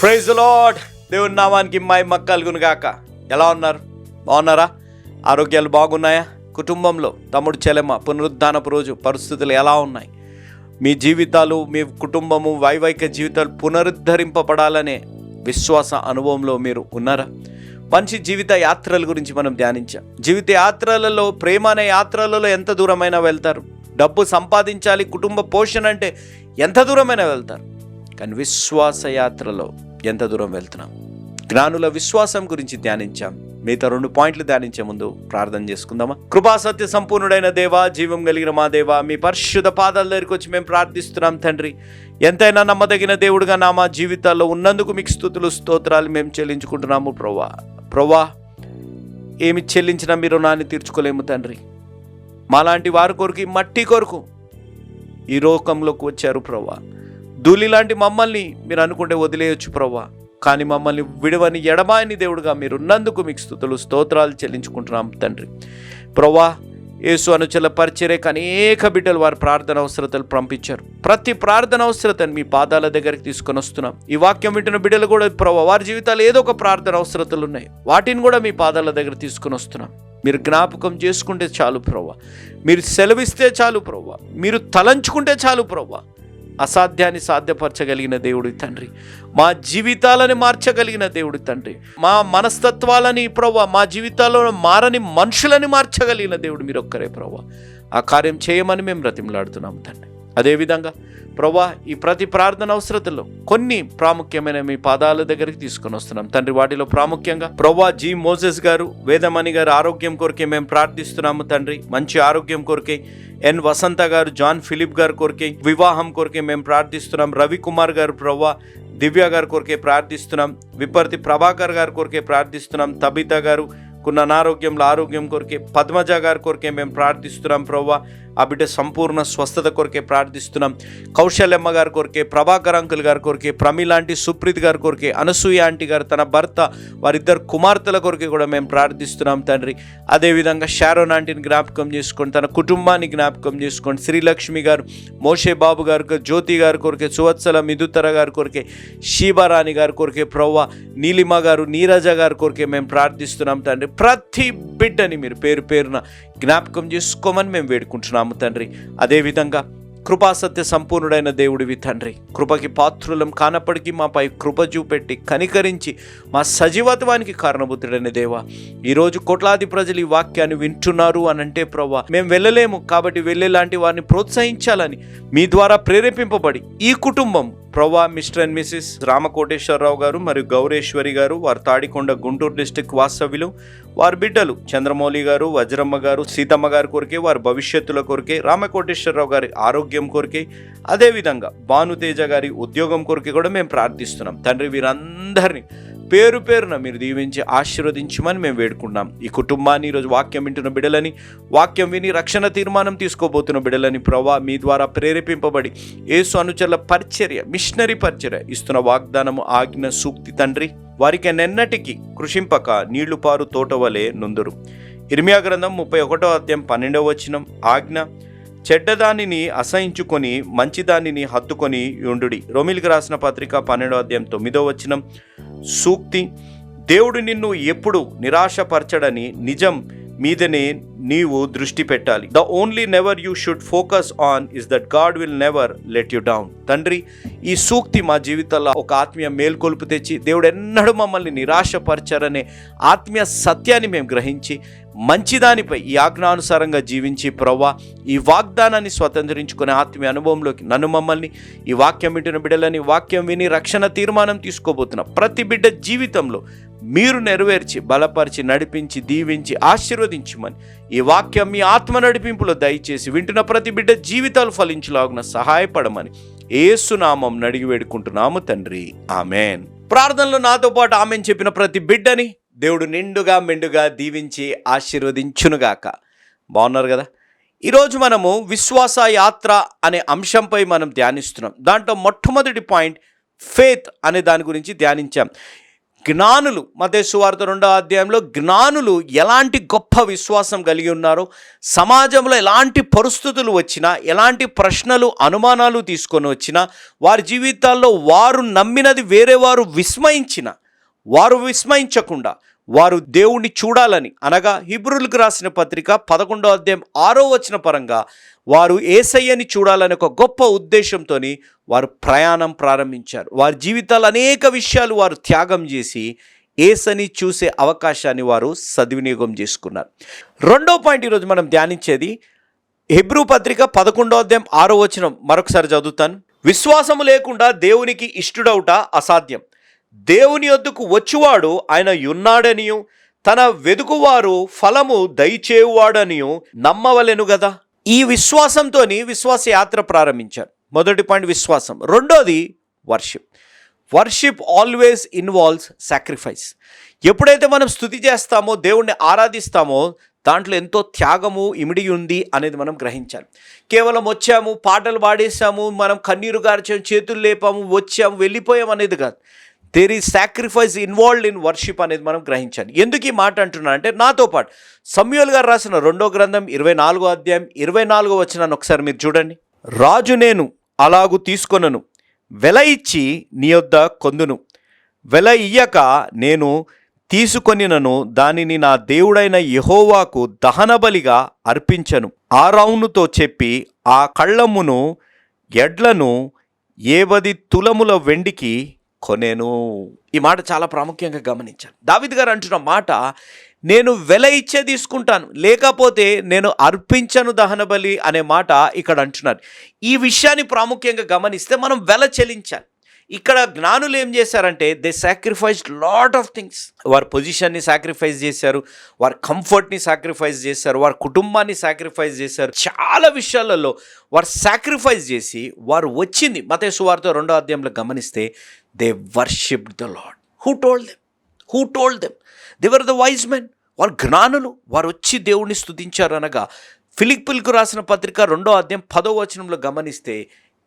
Praise lord దేవుని నామానికి my మక్కలుగును గాక. ఎలా ఉన్నారు? బాగున్నారా? ఆరోగ్యాలు బాగున్నాయా? కుటుంబంలో తమ్ముడు చెలమ పునరుద్ధానపు రోజు పరిస్థితులు ఎలా ఉన్నాయి? మీ జీవితాలు మీ కుటుంబము వైవాహిక జీవితాలు పునరుద్ధరింపబడాలనే విశ్వాస అనుభవంలో మీరు ఉన్నారా? మంచి జీవిత యాత్రల గురించి మనం ధ్యానించాం. జీవిత యాత్రలలో ప్రేమ అనే యాత్రలలో ఎంత దూరమైనా వెళ్తారు? డబ్బు సంపాదించాలి కుటుంబ పోషణ అంటే ఎంత దూరమైనా వెళ్తారు? కానీ విశ్వాస యాత్రలో ఎంత దూరం వెళ్తున్నాం? జ్ఞానుల విశ్వాసం గురించి ధ్యానించాం. మిగతా రెండు పాయింట్లు ధ్యానించే ముందు ప్రార్థన చేసుకుందామా? కృపా సత్య సంపూర్ణుడైన దేవా జీవం కలిగిన మా దేవా మీ పరిశుద్ధ పాదాల దగ్గరికి వచ్చి మేము ప్రార్థిస్తున్నాం తండ్రి. ఎంతైనా నమ్మదగిన దేవుడుగా నా మా జీవితాల్లో ఉన్నందుకు మీకు స్థుతులు స్తోత్రాలు మేము చెల్లించుకుంటున్నాము ప్రవ్వా. ప్రవ్వా ఏమి చెల్లించినా మీరు రుణాన్ని తీర్చుకోలేము తండ్రి. మాలాంటి వారి కొరకు మట్టి కొరకు ఈ లోకంలోకి వచ్చారు ప్రవ్వా. ధూళి లాంటి మమ్మల్ని మీరు అనుకుంటే వదిలేయొచ్చు ప్రవ్వా. కానీ మమ్మల్ని విడవని ఎడమాయని దేవుడుగా మీరు ఉన్నందుకు మీకు స్థుతులు స్తోత్రాలు చెల్లించుకుంటున్నాం తండ్రి. ప్రవ్వా యేసు అనుచల పరిచర్యకు అనేక బిడ్డలు వారి ప్రార్థన అవసరతలు పంపించారు. ప్రతి ప్రార్థన అవసరతను మీ పాదాల దగ్గరికి తీసుకొని వస్తున్నాం. ఈ వాక్యం వింటున్న బిడ్డలు కూడా ప్రభావ వారి జీవితాలు ఏదో ఒక ప్రార్థన అవసరతలు ఉన్నాయి. వాటిని కూడా మీ పాదాల దగ్గర తీసుకొని వస్తున్నాం. మీరు జ్ఞాపకం చేసుకుంటే చాలు ప్రవ్వ. మీరు సెలవిస్తే చాలు ప్రవ్వ. మీరు తలంచుకుంటే చాలు ప్రవ్వ. అసాధ్యాన్ని సాధ్యపరచగలిగిన దేవుడి తండ్రి. మా జీవితాలని మార్చగలిగిన దేవుడి తండ్రి. మా మనస్తత్వాలని ప్రవ్వ మా జీవితాల్లో మారని మనుషులని మార్చగలిగిన దేవుడు మీరు ఒక్కరే ప్రవ్వ. ఆ కార్యం చేయమని మేము బ్రతిమలాడుతున్నాం తండ్రి. అదేవిధంగా ప్రభా ఈ ప్రతి ప్రార్థన అవసరతల్లో కొన్ని ప్రాముఖ్యమైన మీ పాదాల దగ్గరికి తీసుకొని వస్తున్నాం. తండ్రి వాటిలో ప్రాముఖ్యంగా ప్రభా జీ మోజెస్ గారు వేదమణి గారు ఆరోగ్యం కొరకే మేము ప్రార్థిస్తున్నాము తండ్రి. మంచి ఆరోగ్యం కొరకే ఎన్ వసంత గారు జాన్ ఫిలిప్ గారు కొరకే వివాహం కొరకే మేము ప్రార్థిస్తున్నాం. రవికుమార్ గారు ప్రభా దివ్య గారి కొరకే ప్రార్థిస్తున్నాం. విపర్తి ప్రభాకర్ గారి కొరకే ప్రార్థిస్తున్నాం. తబిత గారు కున్న అనారోగ్యంలో ఆరోగ్యం కొరకే పద్మజ గారి కొరకే మేము ప్రార్థిస్తున్నాం ప్రవ్వా. ఆ బిడ్డ సంపూర్ణ స్వస్థత కొరకే ప్రార్థిస్తున్నాం. కౌశల్యమ్మ గారి కొరకే ప్రభాకర్ అంకుల్ గారి కొరకే ప్రమిలాంటి సుప్రీత్ గారి కొరకే అనసూయ ఆంటీ గారు తన భర్త వారిద్దరు కుమార్తెల కొరకే కూడా మేము ప్రార్థిస్తున్నాం తండ్రి. అదేవిధంగా షారోన్ ఆంటీని జ్ఞాపకం చేసుకోండి తన కుటుంబాన్ని జ్ఞాపకం చేసుకోండి శ్రీలక్ష్మి గారు మోషే బాబు గారు జ్యోతి గారి కొరకే సువత్సల మిదుతర గారి కొరకే శీబారాణి గారి కొరకే ప్రవ్వ నీలిమ గారు నీరజ గారి కొరకే మేము ప్రార్థిస్తున్నాం తండ్రి. ప్రతి బిడ్డని మీరు పేరు పేరున జ్ఞాపకం చేసుకోమని మేము వేడుకుంటున్నాము తండ్రి. అదేవిధంగా కృపాసత్య సంపూర్ణుడైన దేవుడివి తండ్రి. కృపకి పాత్రులం కానప్పటికీ మాపై కృప చూపెట్టి కనికరించి మా సజీవత్వానికి కారణభూతుడైన దేవ ఈరోజు కోట్లాది ప్రజలు ఈ వాక్యాన్ని వింటున్నారు అని అంటే ప్రవ్వా మేము వెళ్ళలేము కాబట్టి వెళ్ళేలాంటి వారిని ప్రోత్సహించాలని మీ ద్వారా ప్రేరేపింపబడి ఈ కుటుంబం ప్రవా మిస్టర్ అండ్ మిసెస్ రామకోటేశ్వరరావు గారు మరియు గౌరేశ్వరి గారు వారు తాడికొండ గుంటూరు డిస్టిక్ వాస్తవ్యులు వారి బిడ్డలు చంద్రమౌళి గారు వజ్రమ్మ గారు సీతమ్మ గారి కొరికే వారి భవిష్యత్తుల కొరకే రామకోటేశ్వరరావు గారి ఆరోగ్యం కొరికే అదేవిధంగా భానుతేజ గారి ఉద్యోగం కొరికే కూడా మేము ప్రార్థిస్తున్నాం. తండ్రి వీరందరినీ పేరు పేరున మీరు దీవించి ఆశీర్వదించమని మేము వేడుకున్నాం ఈ కుటుంబాన్ని ఈరోజు వాక్యం వింటున్న బిడలని వాక్యం విని రక్షణ తీర్మానం తీసుకోబోతున్న బిడలని ప్రభా మీ ద్వారా ప్రేరేపింపబడి ఏసు అనుచరుల పరిచర్య మిషనరీ పరిచర్య ఇస్తున్న వాగ్దానము ఆజ్ఞ సూక్తి తండ్రి వారికి నెన్నటికి కృషింపక నీళ్ళు పారు తోట వలె నుందురు. ఇర్మియా గ్రంథం ముప్పై ఒకటో అధ్యాయం పన్నెండవ వచనం ఆజ్ఞ చెడ్డదానిని అసహించుకొని మంచిదానిని హత్తుకొని యుండుడి రోమిలికి రాసిన పత్రిక పన్నెండో అధ్యాయం తొమ్మిదో వచనం. సూక్తి దేవుడు నిన్ను ఎప్పుడు నిరాశపరచడని నిజం మీదనే నీవు దృష్టి పెట్టాలి. The only never you should focus on is that God will never let you down. తండ్రి ఈ సూక్తి మా జీవితంలో ఒక ఆత్మీయ మేల్కొలుపు తెచ్చి దేవుడు ఎన్నడూ మమ్మల్ని నిరాశపరచారనే ఆత్మీయ సత్యాన్ని మేము గ్రహించి మంచిదానిపై ఈ ఆజ్ఞానుసారంగా జీవించి ప్రవ్వా ఈ వాగ్దానాన్ని స్వతంత్రించుకునే ఆత్మీయ అనుభవంలోకి నన్ను మమ్మల్ని ఈ వాక్యం వింటున్న బిడ్డలని వాక్యం విని రక్షణ తీర్మానం తీసుకోబోతున్న ప్రతి బిడ్డ జీవితంలో మీరు నెరవేర్చి బలపరిచి నడిపించి దీవించి ఆశీర్వదించమని ఈ వాక్యం మీ ఆత్మ నడిపింపులో దయచేసి వింటున్న ప్రతి బిడ్డ జీవితాలు ఫలించలాగున సహాయపడమని ఏసునామం నడిగి వేడుకుంటున్నాము తండ్రి. ఆమెన్. ప్రార్థనలో నాతో పాటు ఆమెను చెప్పిన ప్రతి బిడ్డని దేవుడు నిండుగా మెండుగా దీవించి ఆశీర్వదించునుగాక. బాగున్నారు కదా? ఈరోజు మనము విశ్వాస యాత్ర అనే అంశంపై మనం ధ్యానిస్తున్నాం. దాంట్లో మొట్టమొదటి పాయింట్ ఫేత్ అనే దాని గురించి ధ్యానించాం. జ్ఞానులు మతేశ్వార్త రెండో అధ్యాయంలో జ్ఞానులు ఎలాంటి గొప్ప విశ్వాసం కలిగి ఉన్నారో సమాజంలో ఎలాంటి పరిస్థితులు వచ్చినా ఎలాంటి ప్రశ్నలు అనుమానాలు తీసుకొని వచ్చినా వారి జీవితాల్లో వారు నమ్మినది వేరే వారు విస్మయించిన వారు విస్మయించకుండా వారు దేవుణ్ణి చూడాలని అనగా హిబ్రులకు రాసిన పత్రిక పదకొండో అధ్యాయం ఆరో వచ్చిన పరంగా వారు ఏసయ్యని చూడాలని ఒక గొప్ప ఉద్దేశంతో వారు ప్రయాణం ప్రారంభించారు. వారి జీవితాలు అనేక విషయాలు వారు త్యాగం చేసి ఏసని చూసే అవకాశాన్ని వారు సద్వినియోగం చేసుకున్నారు. రెండో పాయింట్ ఈరోజు మనం ధ్యానించేది హెబ్రూ పత్రిక పదకొండో అధ్యాయం ఆరో వచనం. మరొకసారి చదువుతాను. విశ్వాసము లేకుండా దేవునికి ఇష్టడవుట అసాధ్యం. దేవుని యొద్దకు వచ్చువాడు ఆయన ఉన్నాడనియు తన వెదుకువారు ఫలము దయచేవాడనియు నమ్మవలెను గదా? ఈ విశ్వాసంతో విశ్వాస యాత్ర ప్రారంభించారు. మొదటి పాయింట్ విశ్వాసం. రెండోది worship. Worship always involves sacrifice. ఎప్పుడైతే మనం స్థుతి చేస్తామో దేవుణ్ణి ఆరాధిస్తామో దాంట్లో ఎంతో త్యాగము ఇమిడి ఉంది అనేది మనం గ్రహించాలి. కేవలం వచ్చాము పాటలు పాడేసాము మనం కన్నీరు గార్చాము చేతులు లేపాము వచ్చాము వెళ్ళిపోయాము అనేది కాదు. దేర్ ఈ సాక్రిఫైస్ ఇన్వాల్వ్డ్ ఇన్ వర్షిప్ అనేది మనం గ్రహించాలి. ఎందుకు ఈ మాట అంటున్నాను అంటే నాతో పాటు సమయోల్ గారు రాసిన రెండో గ్రంథం ఇరవై నాలుగో అధ్యాయం ఇరవై నాలుగో వచ్చినాను ఒకసారి మీరు చూడండి. రాజు నేను అలాగు తీసుకొనను వెల ఇచ్చి నీ యొద్ద కొందును వెల ఇయ్యక నేను తీసుకొనినను దానిని నా దేవుడైన యహోవాకు దహనబలిగా అర్పించను. ఆరౌనుతో చెప్పి ఆ కళ్ళమును ఎడ్లను ఏవది తులముల వెండికి కొనేను ఈ మాట చాలా ప్రాముఖ్యంగా గమనించాను. దావిద్ గారు అంటున్న మాట నేను వెల ఇచ్చే తీసుకుంటాను లేకపోతే నేను అర్పించను దహనబలి అనే మాట ఇక్కడ అంటున్నారు ఈ విషయాన్ని ప్రాముఖ్యంగా గమనిస్తే మనం వెల చెల్లించాలి. ఇక్కడ జ్ఞానులు ఏం చేశారంటే they sacrifice lot of things వారి పొజిషన్ని సాక్రిఫైస్ చేశారు వారి కంఫర్ట్ని సాక్రిఫైస్ చేశారు వారి కుటుంబాన్ని సాక్రిఫైస్ చేశారు. చాలా విషయాలలో వారు సాక్రిఫైస్ చేసి వారు వచ్చింది. మతేసు వారితో రెండో అధ్యాయంలో గమనిస్తే they worship the lord who told them who told them they were the wise men వారు జ్ఞానులు. వారు వచ్చి దేవుణ్ణి స్థుతించారు అనగా ఫిలిపిల్కు రాసిన పత్రిక రెండో అధ్యాయం పదో వచనంలో గమనిస్తే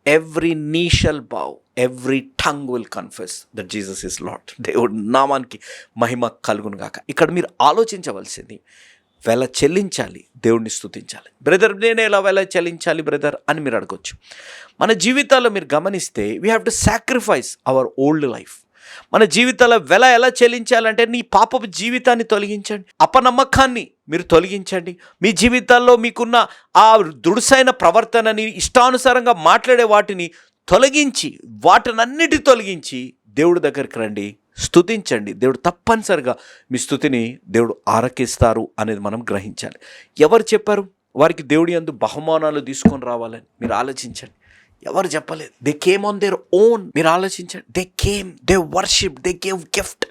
every knee shall bow every tongue will confess that Jesus is lord దేవుడు నామానికి మహిమ కలుగును గాక. ఇక్కడ మీరు ఆలోచించవలసింది వెల చెల్లించాలి దేవుడిని స్థుతించాలి బ్రదర్ నేను ఎలా వెల చెల్లించాలి బ్రదర్ అని మీరు అడగవచ్చు మన జీవితాల్లో మీరు గమనిస్తే we have to sacrifice our old life మన జీవితాల వెల ఎలా చెల్లించాలంటే నీ పాపపు జీవితాన్ని తొలగించండి. అపనమ్మకాన్ని మీరు తొలగించండి. మీ జీవితాల్లో మీకున్న ఆ దుడుసైన ప్రవర్తనని ఇష్టానుసారంగా మాట్లాడే వాటిని తొలగించి వాటినన్నిటి తొలగించి దేవుడి దగ్గరికి రండి. స్థుతించండి దేవుడు తప్పనిసరిగా మీ స్థుతిని దేవుడు ఆరకిస్తారు అనేది మనం గ్రహించాలి. ఎవరు చెప్పారు? వారికి దేవుడి అందు బహుమానాలు తీసుకొని రావాలని మీరు ఆలోచించండి. ఎవరు చెప్పలేదు. They came on their own మీరు ఆలోచించండి. They came they worship they gave gift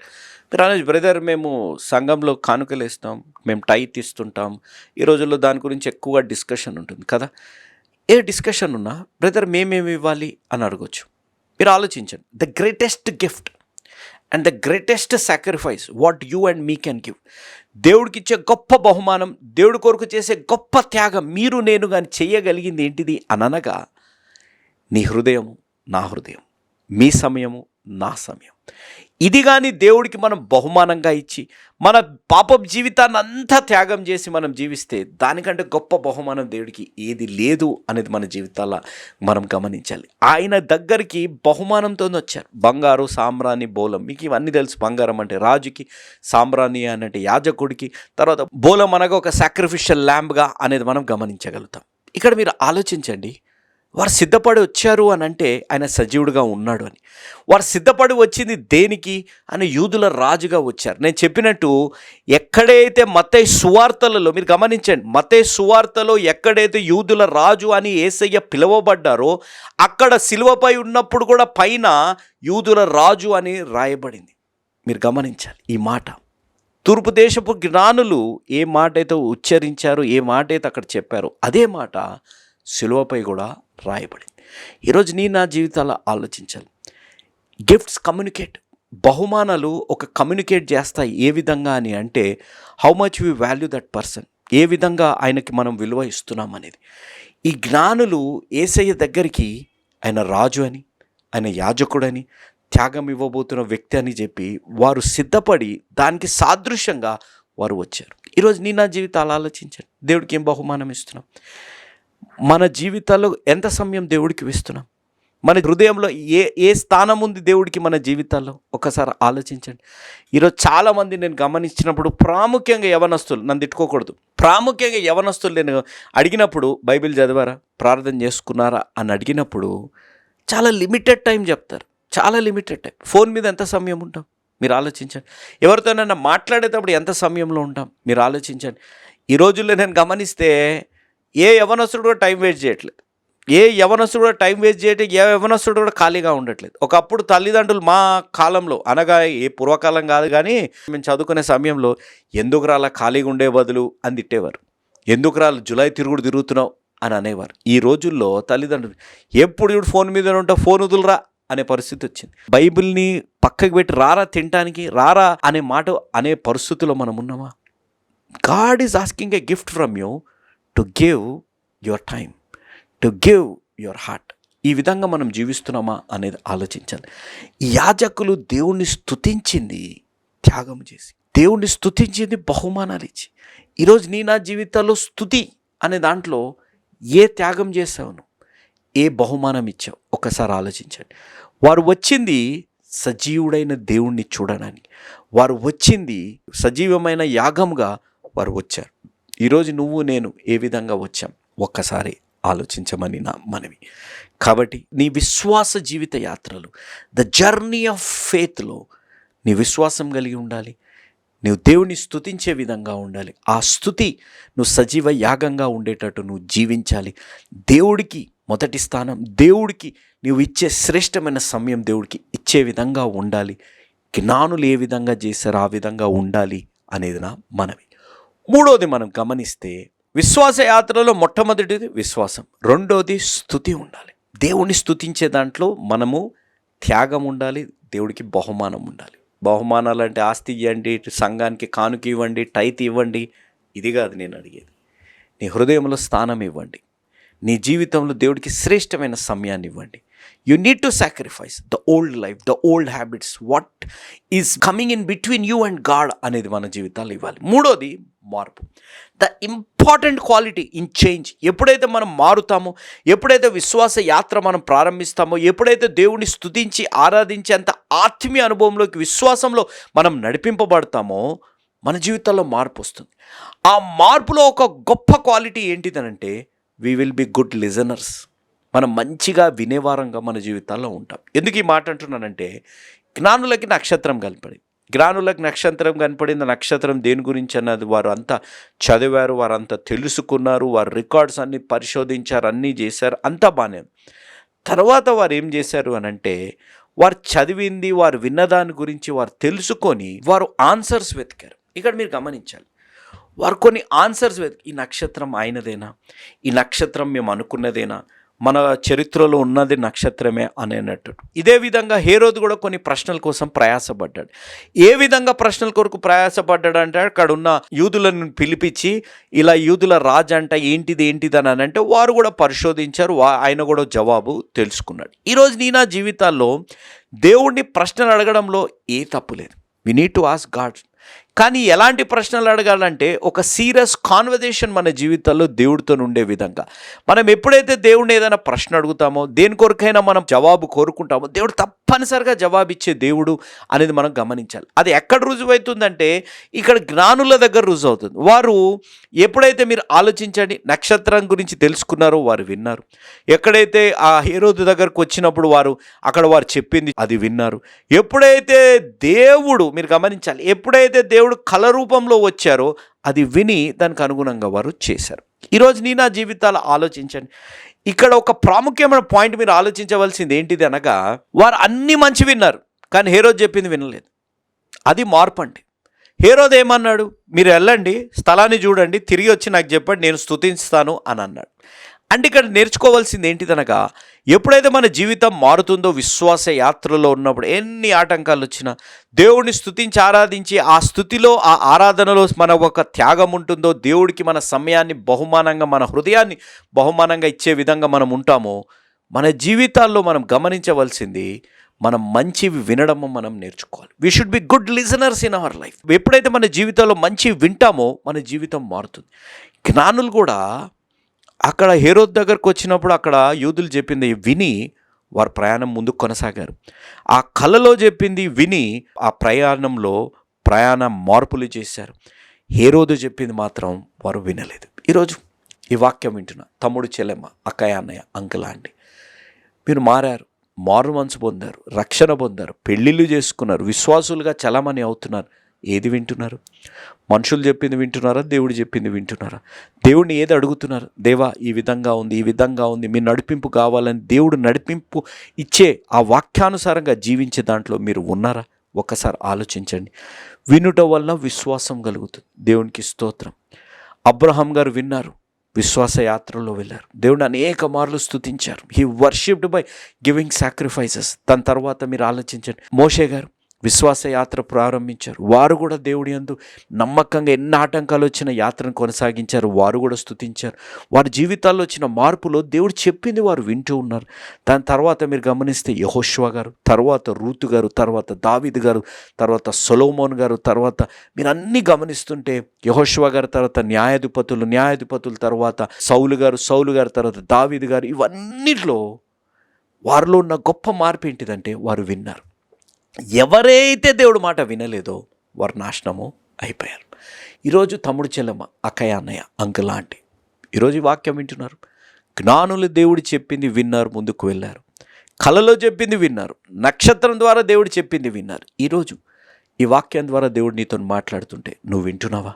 మీరు ఆలోచి బ్రదర్ మేము సంఘంలో కానుకలు ఇస్తాం మేము టైట్ ఇస్తుంటాం. ఈ రోజుల్లో దాని గురించి ఎక్కువగా డిస్కషన్ ఉంటుంది కదా? ఏ డిస్కషన్ ఉన్నా బ్రదర్ మేమేమి ఇవ్వాలి? అని అడగొచ్చు. మీరు ఆలోచించండి. The greatest gift and the greatest sacrifice what you and me can give దేవుడికి ఇచ్చే గొప్ప బహుమానం దేవుడి కొరకు చేసే గొప్ప త్యాగం మీరు నేను కానీ చేయగలిగింది ఏంటిది? అని అనగా నీ హృదయము నా హృదయం మీ సమయము నా సమయం ఇది కానీ దేవుడికి మనం బహుమానంగా ఇచ్చి మన పాప జీవితాన్ని అంతా త్యాగం చేసి మనం జీవిస్తే దానికంటే గొప్ప బహుమానం దేవుడికి ఏది లేదు అనేది మన జీవితాల మనం గమనించాలి. ఆయన దగ్గరికి బహుమానంతో వచ్చారు. బంగారు సాంబ్రాణి బోలం మీకు ఇవన్నీ తెలుసు. బంగారం అంటే రాజుకి సాంబ్రాణి అంటే యాజకుడికి తర్వాత బోలం అనగా ఒక సాక్రిఫిషియల్ ల్యాంబ్గా అనేది మనం గమనించగలుగుతాం. ఇక్కడ మీరు ఆలోచించండి. వారు సిద్ధపడి వచ్చారు అని అంటే ఆయన సజీవుడిగా ఉన్నాడు అని. వారు సిద్ధపడి వచ్చింది దేనికి? అని యూదుల రాజుగా వచ్చారు. నేను చెప్పినట్టు ఎక్కడైతే మతే సువార్తలలో మీరు గమనించండి మతే సువార్తలో ఎక్కడైతే యూదుల రాజు అని ఏసయ్య పిలువబడ్డారో అక్కడ సిలువపై ఉన్నప్పుడు కూడా పైన యూదుల రాజు అని రాయబడింది. మీరు గమనించాలి ఈ మాట. తూర్పు దేశపు జ్ఞానులు ఏ మాట అయితే ఉచ్చరించారో ఏ మాట అయితే అక్కడ చెప్పారో అదే మాట సిలువపై కూడా రాయబడింది. ఈరోజు నీ నా జీవితాలు ఆలోచించాలి. గిఫ్ట్స్ కమ్యూనికేట్ బహుమానాలు ఒక కమ్యూనికేట్ చేస్తాయి ఏ విధంగా అని అంటే how much we value that person ఏ విధంగా ఆయనకి మనం విలువ ఇస్తున్నాం అనేది. ఈ జ్ఞానులు ఏసయ్య దగ్గరికి ఆయన రాజు అని ఆయన యాజకుడని త్యాగం ఇవ్వబోతున్న వ్యక్తి అని చెప్పి వారు సిద్ధపడి దానికి సాదృశ్యంగా వారు వచ్చారు. ఈరోజు నీ నా జీవితాలు ఆలోచించండి. దేవుడికి ఏం బహుమానం ఇస్తున్నాం? మన జీవితాల్లో ఎంత సమయం దేవుడికి ఇస్తున్నాం మన హృదయంలో ఏ ఏ స్థానం ఉంది దేవుడికి మన జీవితాల్లో? ఒకసారి ఆలోచించండి. ఈరోజు చాలామంది నేను గమనించినప్పుడు ప్రాముఖ్యంగా యవనస్తులు నన్ను తిట్టుకోకూడదు. ప్రాముఖ్యంగా యవనస్తులు నేను అడిగినప్పుడు బైబిల్ చదివారా? ప్రార్థన చేసుకున్నారా? అని అడిగినప్పుడు చాలా లిమిటెడ్ టైం చెప్తారు. చాలా లిమిటెడ్ టైం. ఫోన్ మీద ఎంత సమయం ఉంటాం? మీరు ఆలోచించండి. ఎవరితోనైనా మాట్లాడేటప్పుడు ఎంత సమయంలో ఉంటాం? మీరు ఆలోచించండి. ఈ రోజుల్లో నేను గమనిస్తే ఏ యవనస్తుడు కూడా టైం వేస్ట్ చేయట్లేదు. ఏ యవనస్తుడు కూడా టైం వేస్ట్ చేయటం ఏ యవనస్తుడు కూడా ఖాళీగా ఉండట్లేదు. ఒకప్పుడు తల్లిదండ్రులు మా కాలంలో అనగా ఏ పూర్వకాలం కాదు కానీ మేము చదువుకునే సమయంలో ఎందుకు రాలా ఖాళీగా ఉండే బదులు అని తిట్టేవారు. ఎందుకు రాళ్ళు జులై తిరుగుడు తిరుగుతున్నావు అని అనేవారు. ఈ రోజుల్లో తల్లిదండ్రులు ఎప్పుడు ఇప్పుడు ఫోన్ మీద ఉంటావు ఫోన్ వదులురా అనే పరిస్థితి వచ్చింది. బైబిల్ని పక్కకి పెట్టి రారా తినటానికి రారా అనే మాట అనే పరిస్థితిలో మనం ఉన్నామా? God is asking a gift from you to give your time to give your heart ఈ విధంగా మనం జీవిస్తున్నామా అనేది ఆలోచించాలి. యాజకులు దేవుణ్ణి స్తుతించింది త్యాగం చేసి దేవుణ్ణి స్తుతించింది బహుమానాలు ఇచ్చి. ఈరోజు నీ నా జీవితాల్లో స్థుతి అనే దాంట్లో ఏ త్యాగం చేసావును ఏ బహుమానం ఇచ్చావు? ఒకసారి ఆలోచించండి. వారు వచ్చింది సజీవుడైన దేవుణ్ణి చూడడానికి. వారు వచ్చింది సజీవమైన యాగంగా వారు వచ్చారు. ఈరోజు నువ్వు నేను ఏ విధంగా వచ్చాం? ఒక్కసారి ఆలోచించమని నా మనవి. కాబట్టి నీ విశ్వాస జీవిత యాత్రలు ద జర్నీ ఆఫ్ ఫేత్లో నీ విశ్వాసం కలిగి ఉండాలి. నువ్వు దేవుని స్తుతించే విధంగా ఉండాలి. ఆ స్థుతి నువ్వు సజీవ యాగంగా ఉండేటట్టు నువ్వు జీవించాలి. దేవుడికి మొదటి స్థానం దేవుడికి నువ్వు ఇచ్చే శ్రేష్టమైన సమయం దేవుడికి ఇచ్చే విధంగా ఉండాలి. జ్ఞానులు ఏ విధంగా చేశారో ఆ విధంగా ఉండాలి అనేది నా మనవి. మూడోది మనం గమనిస్తే విశ్వాస యాత్రలో మొట్టమొదటిది విశ్వాసం. రెండోది స్థుతి ఉండాలి. దేవుణ్ణి స్థుతించే దాంట్లో మనము త్యాగం ఉండాలి దేవుడికి బహుమానం ఉండాలి. బహుమానాలు అంటే ఆస్తి ఇవ్వండి సంఘానికి కానుక ఇవ్వండి టైత్ ఇవ్వండి ఇది కాదు నేను అడిగేది. నీ హృదయంలో స్థానం ఇవ్వండి. నీ జీవితంలో దేవుడికి శ్రేష్టమైన సమయాన్ని ఇవ్వండి. You need to sacrifice the old life the old habits what is coming in between you and God అనేది మన జీవితాలు ఇవ్వాలి. మూడోది మార్పు. The important quality in change ఎప్పుడైతే మనం మారుతామో ఎప్పుడైతే విశ్వాస యాత్ర మనం ప్రారంభిస్తామో ఎప్పుడైతే దేవుని స్తుతించి ఆరాధించేంత ఆత్మీయ అనుభవంలోకి విశ్వాసంలో మనం నడిపింపబడతామో మన జీవితాల్లో మార్పు వస్తుంది. ఆ మార్పులో ఒక గొప్ప quality ఏంటిదనంటే we will be good listeners మనం మంచిగా వినేవారంగా మన జీవితాల్లో ఉంటాం. ఎందుకు ఈ మాట అంటున్నానంటే జ్ఞానులకి నక్షత్రం కనపడి జ్ఞానులకు నక్షత్రం కనపడింది నక్షత్రం దేని గురించి అన్నది వారు అంతా చదివారు వారు అంతా తెలుసుకున్నారు వారు రికార్డ్స్ అన్ని పరిశోధించారు అన్నీ చేశారు అంతా బాగానే తర్వాత వారు ఏం చేశారు అని అంటే వారు చదివింది వారు విన్నదాని గురించి వారు తెలుసుకొని వారు ఆన్సర్స్ వెతికారు. ఇక్కడ మీరు గమనించాలి వారు కొన్ని ఆన్సర్స్ వెతికి ఈ నక్షత్రం ఆయనదేనా ఈ నక్షత్రం మేము అనుకున్నదేనా? మన చరిత్రలో ఉన్నది నక్షత్రమే అనేనట్టు ఇదే విధంగా హేరోదు కూడా కొన్ని ప్రశ్నల కోసం ప్రయాసపడ్డాడు. ఏ విధంగా ప్రశ్నల కొరకు ప్రయాసపడ్డాడు అంటే అక్కడ ఉన్న యూదులను పిలిపించి ఇలా యూదుల రాజు అంట ఏంటిది ఏంటిది అని అంటే వారు కూడా పరిశోధించారు వా- ఆయన కూడా జవాబు తెలుసుకున్నాడు. ఈరోజు నీ నా జీవితాల్లో దేవుణ్ణి ప్రశ్నలు అడగడంలో ఏ తప్పు లేదు. We need to ask God కానీ ఎలాంటి ప్రశ్నలు అడగాలంటే ఒక సీరియస్ కాన్వర్జేషన్ మన జీవితాల్లో దేవుడితో ఉండే విధంగా. మనం ఎప్పుడైతే దేవుడిని ఏదైనా ప్రశ్న అడుగుతామో దేని కొరకైనా మనం జవాబు కోరుకుంటామో దేవుడు తప్పనిసరిగా జవాబిచ్చే దేవుడు అనేది మనం గమనించాలి. అది ఎక్కడ రుజువు అవుతుందంటే ఇక్కడ జ్ఞానుల దగ్గర రుజువు అవుతుంది వారు ఎప్పుడైతే మీరు ఆలోచించండి నక్షత్రం గురించి తెలుసుకున్నారో వారు విన్నారు. ఎక్కడైతే ఆ హీరోదు దగ్గరకు వచ్చినప్పుడు వారు అక్కడ వారు చెప్పింది అది విన్నారు. ఎప్పుడైతే దేవుడు మీరు గమనించాలి ఎప్పుడైతే దేవుడు కళ రూపంలో వచ్చారో అది విని దానికి అనుగుణంగా వారు చేశారు. ఈరోజు నీ నా జీవితాలు ఆలోచించండి. ఇక్కడ ఒక ప్రాముఖ్యమైన పాయింట్ మీరు ఆలోచించవలసింది ఏంటిది అనగా వారు అన్ని మంచి విన్నారు కానీ హేరోజ్ చెప్పింది వినలేదు. అది మార్పు అండి. హేరోద్ ఏమన్నాడు? మీరు వెళ్ళండి స్థలాన్ని చూడండి తిరిగి వచ్చి నాకు చెప్పండి నేను స్థుతిస్తాను అని అన్నాడు. అండ్ ఇక్కడ నేర్చుకోవాల్సింది ఏంటిదనగా ఎప్పుడైతే మన జీవితం మారుతుందో విశ్వాస యాత్రలో ఉన్నప్పుడు ఎన్ని ఆటంకాలు వచ్చినా దేవుడిని స్థుతించి ఆరాధించి ఆ స్థుతిలో ఆ ఆరాధనలో మన ఒక త్యాగం ఉంటుందో దేవుడికి మన సమయాన్ని బహుమానంగా మన హృదయాన్ని బహుమానంగా ఇచ్చే విధంగా మనం ఉంటామో మన జీవితాల్లో మనం గమనించవలసింది మనం మంచివి వినడము మనం నేర్చుకోవాలి. We should be good listeners in our life ఎప్పుడైతే మన జీవితంలో మంచి వింటామో మన జీవితం మారుతుంది. జ్ఞానులు కూడా అక్కడ హేరోద్ దగ్గరకు వచ్చినప్పుడు అక్కడ యూదులు చెప్పింది విని వారు ప్రయాణం ముందుకు కొనసాగారు. ఆ కళలో చెప్పింది విని ఆ ప్రయాణంలో ప్రయాణ మార్పులు చేశారు. హేరోదు చెప్పింది మాత్రం వారు వినలేదు. ఈరోజు ఈ వాక్యం వింటున్నా. తమ్ముడు చెల్లెమ్మ అక్కయ్య అన్నయ్య అంకుల అండి మీరు మారారు. మారు మనసు పొందారు. రక్షణ పొందారు. పెళ్ళిళ్ళు చేసుకున్నారు. విశ్వాసులుగా చలమని అవుతున్నారు. ఏది వింటున్నారు? మనుషులు చెప్పింది వింటున్నారా? దేవుడు చెప్పింది వింటున్నారా? దేవుడిని ఏది అడుగుతున్నారు? దేవా ఈ విధంగా ఉంది ఈ విధంగా ఉంది మీ నడిపింపు కావాలని దేవుడు నడిపింపు ఇచ్చే ఆ వాక్యానుసారంగా జీవించే దాంట్లో మీరు ఉన్నారా? ఒక్కసారి ఆలోచించండి. వినుట వల్ల విశ్వాసం కలుగుతుంది. దేవునికి స్తోత్రం. అబ్రహం గారు విన్నారు. విశ్వాస యాత్రలో వెళ్ళారు. దేవుడు అనేక మార్లు స్థుతించారు he worshipped by giving sacrifices దాని తర్వాత మీరు ఆలోచించండి. మోషే గారు విశ్వాస యాత్ర ప్రారంభించారు. వారు కూడా దేవుడి యందు నమ్మకంగా ఎన్ని ఆటంకాలు వచ్చిన యాత్రను కొనసాగించారు. వారు కూడా స్థుతించారు వారి జీవితాల్లో వచ్చిన మార్పులో దేవుడు చెప్పింది వారు వింటూ ఉన్నారు. దాని తర్వాత మీరు గమనిస్తే యహోష్వా గారు తర్వాత రూతు గారు తర్వాత దావిద్ గారు తర్వాత సొలోమోన్ గారు తర్వాత మీరు అన్నీ గమనిస్తుంటే యహోష్వా గారు తర్వాత న్యాయాధిపతులు న్యాయాధిపతుల తర్వాత సౌలు గారు సౌలు గారు తర్వాత దావిద్ గారు ఇవన్నిట్లో వారిలో ఉన్న గొప్ప మార్పు ఏంటిదంటే వారు విన్నారు. ఎవరైతే దేవుడు మాట వినలేదో వారు నాశనము అయిపోయారు. ఈరోజు తమ్ముడు చెల్లెమ్మ అక్కయ్య అన్నయ్య అంకుల్ ఆంటీ ఈరోజు వాక్యం వింటున్నారు. జ్ఞానులు దేవుడు చెప్పింది విన్నారు ముందుకు వెళ్ళారు. కళలో చెప్పింది విన్నారు నక్షత్రం ద్వారా దేవుడు చెప్పింది విన్నారు. ఈరోజు ఈ వాక్యం ద్వారా దేవుడు నీతో మాట్లాడుతుంటే నువ్వు వింటున్నావా?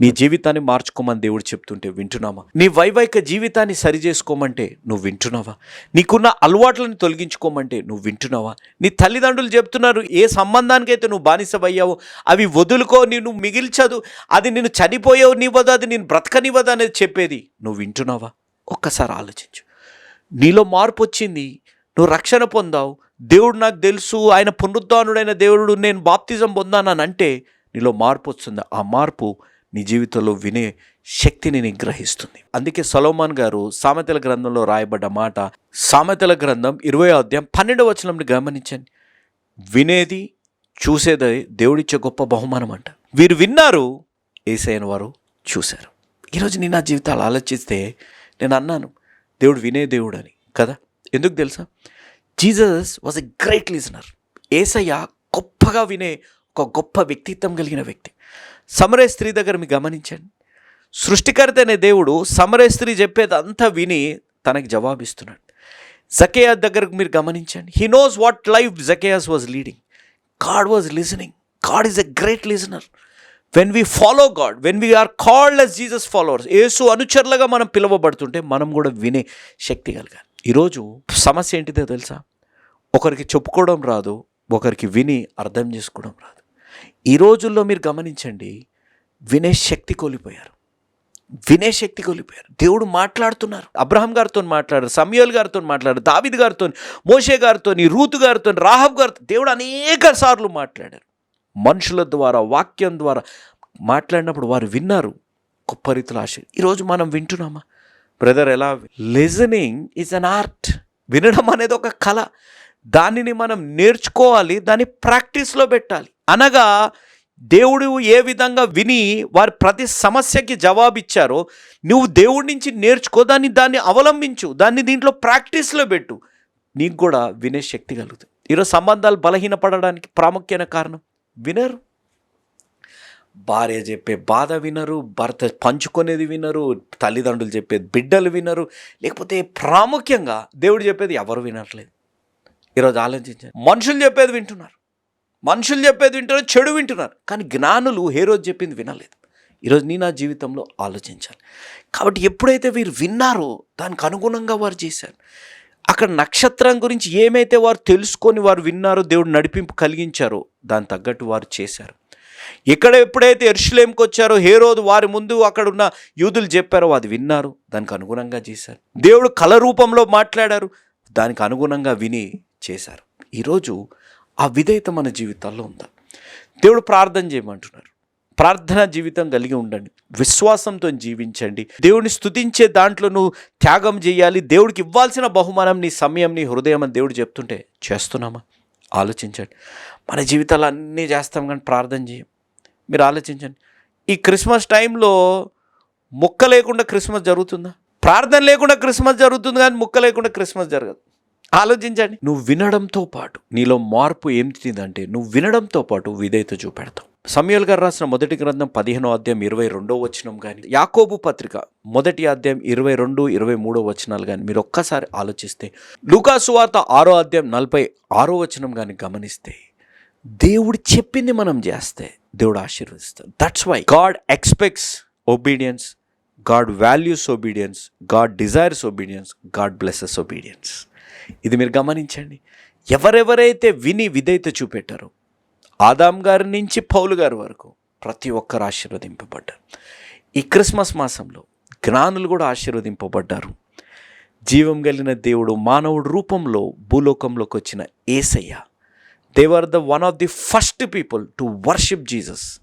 నీ జీవితాన్ని మార్చుకోమని దేవుడు చెప్తుంటే వింటున్నావా నీ వైవాహిక జీవితాన్ని సరి చేసుకోమంటే నువ్వు వింటున్నావా? నీకున్న అలవాట్లను తొలగించుకోమంటే నువ్వు వింటున్నావా? నీ తల్లిదండ్రులు చెప్తున్నారు ఏ సంబంధానికైతే నువ్వు బానిసవయ్యావో అవి వదులుకో నేను మిగిల్చదు అది నేను చనిపోయావు నీవదు అది నేను బ్రతకనివ్వదు అనేది చెప్పేది నువ్వు వింటున్నావా? ఒక్కసారి ఆలోచించు. నీలో మార్పు వచ్చింది నువ్వు రక్షణ పొందావు దేవుడు నాకు తెలుసు ఆయన పునరుద్ధానుడైన దేవుడు నేను బాప్తిజం పొందానని అంటే నీలో మార్పు వస్తుంది. ఆ మార్పు నీ జీవితంలో వినే శక్తిని నిగ్రహిస్తుంది. అందుకే సలోమాన్ గారు సామెతల గ్రంథంలో రాయబడ్డ మాట సామెతల గ్రంథం ఇరవై అధ్యాయం పన్నెండవ వచనంని గమనించండి. వినేది చూసేది దేవుడిచ్చే గొప్ప బహుమానం అంట. వీరు విన్నారు ఏసైన వారు చూశారు. ఈరోజు నేను నా జీవితాలు ఆలోచిస్తే నేను అన్నాను దేవుడు వినే దేవుడు అని కదా? ఎందుకు తెలుసా? Jesus was a great listener. ఏసయ్య గొప్పగా వినే ఒక గొప్ప వ్యక్తిత్వం కలిగిన వ్యక్తి. సమరే స్త్రీ దగ్గర మీరు గమనించండి. సృష్టికర్త అనే దేవుడు సమరే స్త్రీ చెప్పేది అంతా విని తనకి జవాబిస్తున్నాడు. జకేయా దగ్గరకు మీరు గమనించండి. He knows what life Zacchaeus was leading God was listening God is a great listener when we follow God when we are called as Jesus followers యేసు అనుచరులుగా మనం పిలువబడుతుంటే మనం కూడా వినే శక్తి కలగాలి. ఈరోజు సమస్య ఏంటిదో తెలుసా? ఒకరికి చెప్పుకోవడం రాదు ఒకరికి విని అర్థం చేసుకోవడం రాదు. ఈ రోజుల్లో మీరు గమనించండి వినే శక్తి కోల్పోయారు. వినే శక్తి కోల్పోయారు. దేవుడు మాట్లాడుతున్నారు. అబ్రహం గారితో మాట్లాడారు సమయోల్ గారితో మాట్లాడారు దావిద్ గారితో మోషే గారితో రూతు గారితో రాహబ్ గారితో దేవుడు అనేక సార్లు మాట్లాడారు. మనుషుల ద్వారా వాక్యం ద్వారా మాట్లాడినప్పుడు వారు విన్నారు. గొప్ప రీతిలో ఆశ. ఈరోజు మనం వింటున్నామా? బ్రదర్ ఎలా లిజనింగ్ ఈజ్ అన్ ఆర్ట్ వినడం అనేది ఒక కళ. దానిని మనం నేర్చుకోవాలి దాన్ని ప్రాక్టీస్లో పెట్టాలి. అనగా దేవుడు ఏ విధంగా విని వారి ప్రతి సమస్యకి జవాబిచ్చారో నువ్వు దేవుడి నుంచి నేర్చుకో దాన్ని దాన్ని అవలంబించు దాన్ని దీంట్లో ప్రాక్టీస్లో పెట్టు. నీకు కూడా వినే శక్తి కలుగుతుంది. ఈరోజు సంబంధాలు బలహీనపడడానికి ప్రాముఖ్యమైన కారణం వినరు. భార్య చెప్పే బాధ వినరు భర్త పంచుకునేది వినరు తల్లిదండ్రులు చెప్పేది బిడ్డలు వినరు. లేకపోతే ప్రాముఖ్యంగా దేవుడు చెప్పేది ఎవరు వినట్లేదు. ఈరోజు ఆలోచించారు మనుషులు చెప్పేది వింటున్నారు. మనుషులు చెప్పేది వింటారు చెడు వింటున్నారు. కానీ జ్ఞానులు ఏ రోజు చెప్పింది వినలేదు. ఈరోజు నీ నా జీవితంలో ఆలోచించాలి. కాబట్టి ఎప్పుడైతే వీరు విన్నారో దానికి అనుగుణంగా వారు చేశారు. అక్కడ నక్షత్రం గురించి ఏమైతే వారు తెలుసుకొని వారు విన్నారో దేవుడు నడిపింపు కలిగించారో దాని తగ్గట్టు వారు చేశారు. ఎక్కడ ఎప్పుడైతే ఎర్షులేంకి వచ్చారో హే రోజు వారి ముందు అక్కడ ఉన్న యూదులు చెప్పారో అది విన్నారు దానికి అనుగుణంగా చేశారు. దేవుడు కళ రూపంలో మాట్లాడారు దానికి అనుగుణంగా విని చేశారు. ఈరోజు ఆ విధేయత మన జీవితాల్లో ఉందా? దేవుడు ప్రార్థన చేయమంటున్నారు. ప్రార్థన జీవితం కలిగి ఉండండి. విశ్వాసంతో జీవించండి. దేవుని స్థుతించే దాంట్లో నువ్వు త్యాగం చేయాలి. దేవుడికి ఇవ్వాల్సిన బహుమానం నీ సమయం నీ హృదయం అని దేవుడు చెప్తుంటే చేస్తున్నామా? ఆలోచించండి. మన జీవితాలు అన్నీ చేస్తాం కానీ ప్రార్థన చేయం. మీరు ఆలోచించండి. ఈ క్రిస్మస్ టైంలో ముక్క లేకుండా క్రిస్మస్ జరుగుతుందా? ప్రార్థన లేకుండా క్రిస్మస్ జరుగుతుంది కానీ ముక్క లేకుండా క్రిస్మస్ జరగదు. ఆలోచించండి. నువ్వు వినడంతో పాటు నీలో మార్పు ఏంటిదంటే నువ్వు వినడంతో పాటు విధేయత చూపెడతావు. సమయల్ గారు రాసిన మొదటి గ్రంథం పదిహేనో అధ్యాయం ఇరవై రెండో వచనం కానీ యాకోబు పత్రిక మొదటి అధ్యాయం ఇరవై రెండు ఇరవై మూడో వచనాలు కానీ మీరు ఒక్కసారి ఆలోచిస్తే లూకాసు వార్త ఆరో అధ్యాయం నలభై ఆరో వచనం కానీ గమనిస్తే దేవుడు చెప్పింది మనం చేస్తే దేవుడు ఆశీర్వదిస్తాడు. That's why God expects obedience God values obedience God desires obedience God blesses obedience ఇది మీరు గమనించండి. ఎవరెవరైతే విని విధేయత చూపెట్టారో ఆదాం గారి నుంచి పౌలు గారి వరకు ప్రతి ఒక్కరు ఆశీర్వదింపబడ్డారు. ఈ క్రిస్మస్ మాసంలో జ్ఞానులు కూడా ఆశీర్వదింపబడ్డారు. జీవం కలిగిన దేవుడు మానవుడు రూపంలో భూలోకంలోకి వచ్చిన ఏసయ్య they were the one of the first people to worship Jesus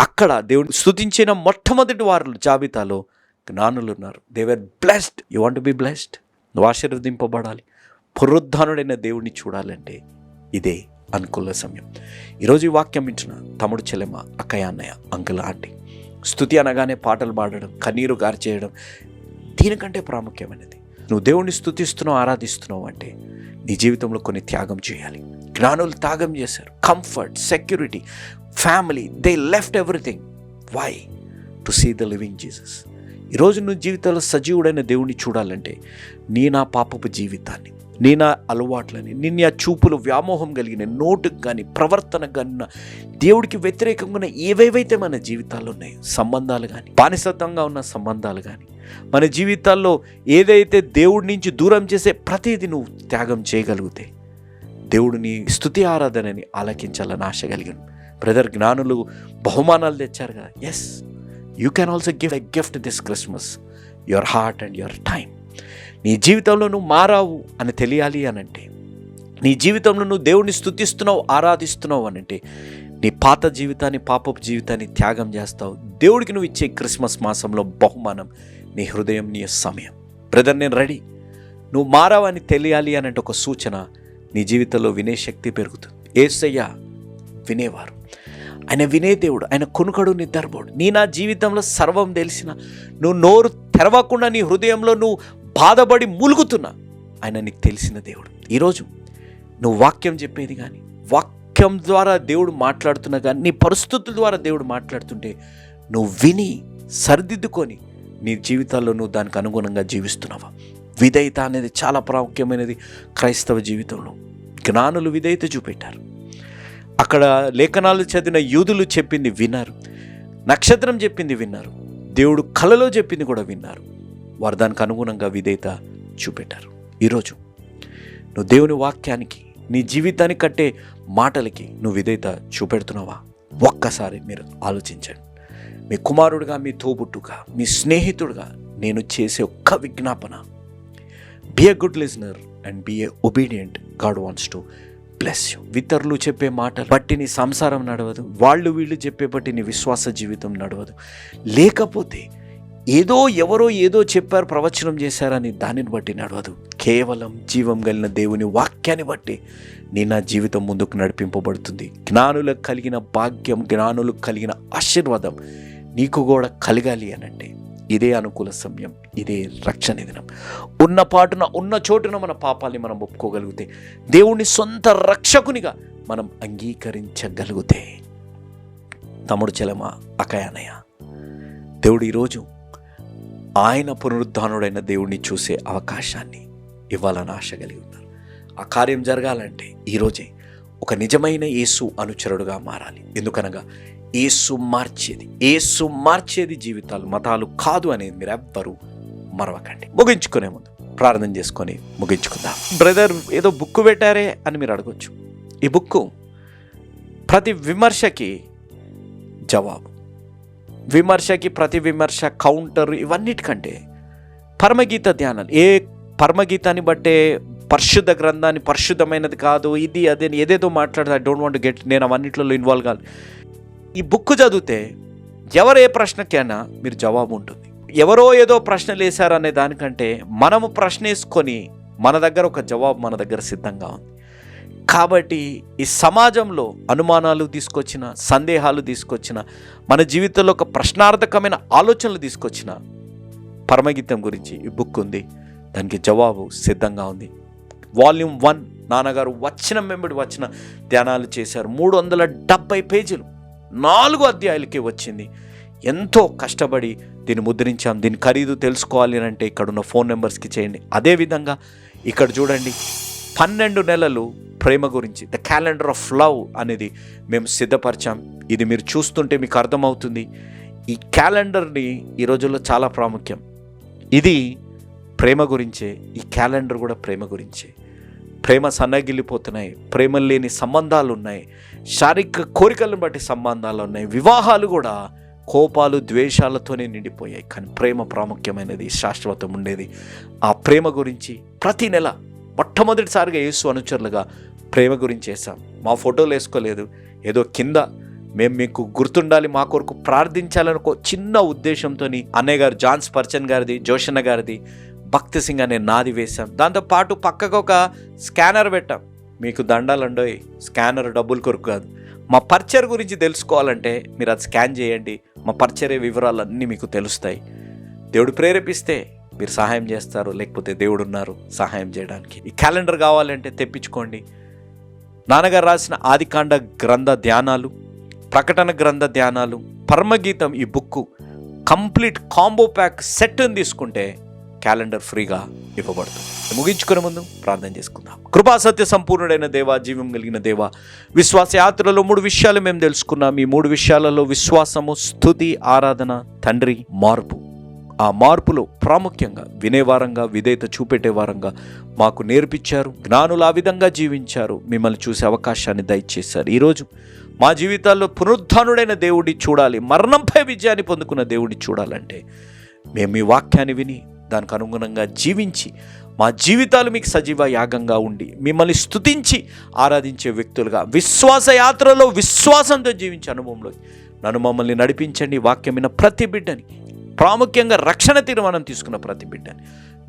అక్కడ దేవుడు స్థుతించిన మొట్టమొదటి వారు జాబితాలో జ్ఞానులు ఉన్నారు. They were blessed you want be blessed నువ్వు ఆశీర్వదింపబడాలి. పునరుద్ధానుడైన దేవుణ్ణి చూడాలంటే ఇదే అనుకూల సమయం. ఈరోజు ఈ వాక్యం ఇచ్చిన తమ్ముడు చెల్లెమ్మ అక్కయ్య అన్నయ్య అంకుల ఆంటీ. స్థుతి అనగానే పాటలు పాడడం కన్నీరు గార్చేయడం దీనికంటే ప్రాముఖ్యమైనది. నువ్వు దేవుణ్ణి స్థుతిస్తున్నావు ఆరాధిస్తున్నావు అంటే నీ జీవితంలో కొన్ని త్యాగం చేయాలి. జ్ఞానులు త్యాగం చేశారు. Comfort security family they left everything why to see the living Jesus ఈరోజు నువ్వు జీవితంలో సజీవుడైన దేవుణ్ణి చూడాలంటే నీ నా పాపపు జీవితాన్ని నీ నా అలవాట్లని నిన్న ఆ చూపులు వ్యామోహం కలిగిన నోటుకు కానీ ప్రవర్తనకు కానీ దేవుడికి వ్యతిరేకంగా ఉన్న ఏవేవైతే మన జీవితాల్లో ఉన్నాయో సంబంధాలు కానీ బానిసత్వంగా ఉన్న సంబంధాలు కానీ మన జీవితాల్లో ఏదైతే దేవుడి నుంచి దూరం చేసే ప్రతిదీ నువ్వు త్యాగం చేయగలిగితే దేవుడు నీ స్థుతి ఆరాధనని ఆలకించాలని ఆశ కలిగాను. బ్రదర్ జ్ఞానులు బహుమానాలు తెచ్చారు కదా. Yes you can also give a gift this Christmas your heart and your time నీ జీవితంలో నువ్వు మారావు అని తెలియాలి అని అంటే నీ జీవితంలో నువ్వు దేవుడిని స్థుతిస్తున్నావు ఆరాధిస్తున్నావు అని అంటే నీ పాత జీవితాన్ని పాపపు జీవితాన్ని త్యాగం చేస్తావు. దేవుడికి నువ్వు ఇచ్చే క్రిస్మస్ మాసంలో బహుమానం నీ హృదయం నీ సమయం. బ్రదర్ నేను రెడీ. నువ్వు మారావని తెలియాలి అని అంటే ఒక సూచన నీ జీవితంలో వినే శక్తి పెరుగుతుంది. ఏసయ్య వినేవారు. ఆయన వినే దేవుడు ఆయన కొనుకడు నిద్రపోడు నీ నా జీవితంలో సర్వం తెలిసిన నువ్వు నోరు తెరవకుండా నీ హృదయంలో నువ్వు బాధపడి మూలుగుతున్నా. ఆయన నీకు తెలిసిన దేవుడు. ఈరోజు నువ్వు వాక్యం చెప్పేది కానీ వాక్యం ద్వారా దేవుడు మాట్లాడుతున్నా కానీ నీ పరిస్థితుల ద్వారా దేవుడు మాట్లాడుతుంటే నువ్వు విని సరిదిద్దుకొని నీ జీవితాల్లో నువ్వు దానికి అనుగుణంగా జీవిస్తున్నావా? విధేయత అనేది చాలా ప్రాముఖ్యమైనది క్రైస్తవ జీవితంలో. జ్ఞానులు విధేయత చూపెట్టారు. అక్కడ లేఖనాలు చదివిన యూదులు చెప్పింది విన్నారు. నక్షత్రం చెప్పింది విన్నారు. దేవుడు కలలో చెప్పింది కూడా విన్నారు. వారు దానికి అనుగుణంగా విధేయత చూపెట్టారు. ఈరోజు నువ్వు దేవుని వాక్యానికి నీ జీవితాన్ని కట్టే మాటలకి నువ్వు విధేయత చూపెడుతున్నావా? ఒక్కసారి మీరు ఆలోచించండి. మీ కుమారుడుగా మీ తోబుట్టుగా మీ స్నేహితుడుగా నేను చేసే ఒక్క విజ్ఞాపన be a good listener and be a obedient God wants to bless you ఇతరులు చెప్పే మాట బట్టి నీ సంసారం నడవదు వాళ్ళు వీళ్ళు చెప్పే బట్టి నీ విశ్వాస జీవితం నడవదు. లేకపోతే ఏదో ఎవరో ఏదో చెప్పారు ప్రవచనం చేశారని దానిని బట్టి నడవదు కేవలం జీవం కలిగిన దేవుని వాక్యాన్ని బట్టి నీ నా జీవితం ముందుకు నడిపింపబడుతుంది. జ్ఞానులకు కలిగిన భాగ్యం జ్ఞానులకు కలిగిన ఆశీర్వాదం నీకు కూడా కలగాలి అనంటే ఇదే అనుకూల సమయం ఇదే రక్షణ దినం. ఉన్న పాటున ఉన్న చోటున మన పాపాల్ని మనం ఒప్పుకోగలిగితే దేవుణ్ణి సొంత రక్షకునిగా మనం అంగీకరించగలిగితే. తమ్ముడు చెలమ అకయానయ దేవుడు ఈరోజు ఆయన పునరుద్ధానుడైన దేవుణ్ణి చూసే అవకాశాన్ని ఇవ్వాలని ఆశ కలిగి ఉన్నారు ఆ కార్యం జరగాలంటే ఈరోజే ఒక నిజమైన యేసు అనుచరుడుగా మారాలి. ఎందుకనగా ఏసు మార్చేది ఏసు మార్చేది జీవితాలు మతాలు కాదు అనేది మీరు ఎవ్వరూ మరవకండి. ముగించుకునే ముందు ప్రార్థన చేసుకొని ముగించుకుందాం. బ్రదర్ ఏదో బుక్ పెట్టారే అని మీరు అడగొచ్చు. ఈ బుక్ ప్రతి విమర్శకి జవాబు. విమర్శకి ప్రతి విమర్శ కౌంటర్ ఇవన్నిటికంటే పరమగీత ధ్యానాలు ఏ పరమగీతాన్ని బట్టే పరిశుద్ధ గ్రంథాన్ని పరిశుద్ధమైనది కాదు ఇది అదే ఏదేదో మాట్లాడితే ఐ డోంట్ వాంట్ గెట్ నేను అవన్నిట్లో ఇన్వాల్వ్ కాదు. ఈ బుక్ చదివితే ఎవరు ఏ ప్రశ్నకైనా మీరు జవాబు ఉంటుంది. ఎవరో ఏదో ప్రశ్నలు వేశారనే దానికంటే మనము ప్రశ్న వేసుకొని మన దగ్గర ఒక జవాబు మన దగ్గర సిద్ధంగా ఉంది. కాబట్టి ఈ సమాజంలో అనుమానాలు తీసుకొచ్చిన సందేహాలు తీసుకొచ్చిన మన జీవితంలో ఒక ప్రశ్నార్థకమైన ఆలోచనలు తీసుకొచ్చిన పరమగీతం గురించి ఈ బుక్ ఉంది. దానికి జవాబు సిద్ధంగా ఉంది. వాల్యూమ్ వన్ నాన్నగారు వచ్చిన మెంబడి వచ్చిన ధ్యానాలు చేశారు. మూడు వందల డెబ్బై పేజీలు. నాలుగు అధ్యాయులకి వచ్చింది. ఎంతో కష్టపడి దీన్ని ముద్రించాం. దీని ఖరీదు తెలుసుకోవాలి అని అంటే ఇక్కడ ఉన్న ఫోన్ నెంబర్స్కి చేయండి. అదేవిధంగా ఇక్కడ చూడండి పన్నెండు నెలలు ప్రేమ గురించి ద క్యాలెండర్ ఆఫ్ లవ్ అనేది మేము సిద్ధపరిచాం. ఇది మీరు చూస్తుంటే మీకు అర్థమవుతుంది. ఈ క్యాలెండర్ని ఈ రోజుల్లో చాలా ప్రాముఖ్యం. ఇది ప్రేమ గురించే ఈ క్యాలెండర్ కూడా ప్రేమ గురించే. ప్రేమ సన్నగిల్లిపోతున్నాయి ప్రేమ లేని సంబంధాలు ఉన్నాయి శారీరక కోరికలను బట్టి సంబంధాలు ఉన్నాయి వివాహాలు కూడా కోపాలు ద్వేషాలతోనే నిండిపోయాయి. కానీ ప్రేమ ప్రాముఖ్యమైనది శాశ్వతం ఉండేది. ఆ ప్రేమ గురించి ప్రతి నెల మొట్టమొదటిసారిగా యేసు అనుచరులుగా ప్రేమ గురించి వేసాం మా ఫోటోలు వేసుకోలేదు. ఏదో కింద మేము మీకు గుర్తుండాలి మా కొరకు ప్రార్థించాలని ఒక చిన్న ఉద్దేశంతో అన్నయ్య గారు జాన్స్ పర్చన్ గారిది జోషన్న గారిది భక్తి సింగ్ అనే నాది వేశాం. దాంతోపాటు పక్కకు ఒక స్కానర్ పెట్టాం. మీకు దండాలండోయ్ స్కానర్ డబ్బులు కొరకు కాదు. మా పర్చర్ గురించి తెలుసుకోవాలంటే మీరు అది స్కాన్ చేయండి. మా పర్చరే వివరాలన్నీ మీకు తెలుస్తాయి. దేవుడు ప్రేరేపిస్తే మీరు సహాయం చేస్తారు లేకపోతే దేవుడు ఉన్నారు సహాయం చేయడానికి. ఈ క్యాలెండర్ కావాలంటే తెప్పించుకోండి. నాన్నగారు రాసిన ఆదికాండ గ్రంథ ధ్యానాలు ప్రకటన గ్రంథ ధ్యానాలు పరమగీతం ఈ బుక్ కంప్లీట్ కాంబో ప్యాక్ సెట్ని తీసుకుంటే క్యాలెండర్ ఫ్రీగా ఇవ్వబడుతుంది. ముగించుకునే ముందు ప్రార్థన చేసుకుందాం. కృపా సత్య సంపూర్ణుడైన దేవ జీవం కలిగిన దేవ విశ్వాస యాత్రలో మూడు విషయాలు మేము తెలుసుకున్నాం. ఈ మూడు విషయాలలో విశ్వాసము స్థుతి ఆరాధన తండ్రి మార్పు. ఆ మార్పులో ప్రాముఖ్యంగా వినేవారంగా విధేయత చూపెట్టే వారంగా మాకు నేర్పించారు. జ్ఞానులు ఆ విధంగా జీవించారు. మిమ్మల్ని చూసే అవకాశాన్ని దయచేశారు. ఈరోజు మా జీవితాల్లో పునరుద్ధానుడైన దేవుడి చూడాలి మరణంపై విజయాన్ని పొందుకున్న దేవుడి చూడాలంటే మేము మీ వాక్యాన్ని విని దానికి అనుగుణంగా జీవించి మా జీవితాలు మీకు సజీవ యాగంగా ఉండి మిమ్మల్ని స్థుతించి ఆరాధించే వ్యక్తులుగా విశ్వాస యాత్రలో విశ్వాసంతో జీవించే అనుభవంలో నన్ను మమ్మల్ని నడిపించండి. వాక్యమైన ప్రతి బిడ్డని ప్రాముఖ్యంగా రక్షణ తీర్మానం తీసుకున్న ప్రతి బిడ్డని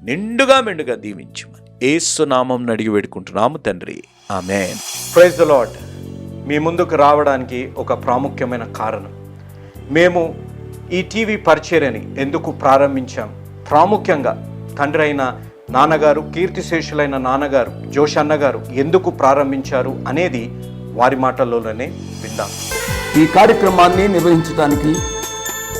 నిండుగా మెండుగా దీవించమని ఏసు నామం అడిగి వేడుకుంటున్నాము తండ్రి. ఆమె ప్రైజ్ ద లాడ్ మీ ముందుకు రావడానికి ఒక ప్రాముఖ్యమైన కారణం. మేము ఈ టీవీ పరిచర్యని ఎందుకు ప్రారంభించాం? ప్రాముఖ్యంగా తండ్రి అయిన నాన్నగారు కీర్తిశేషులైన నాన్నగారు జోషన్న గారు ఎందుకు ప్రారంభించారు అనేది వారి మాటల్లోనే విందాం. ఈ కార్యక్రమాన్ని నిర్వహించడానికి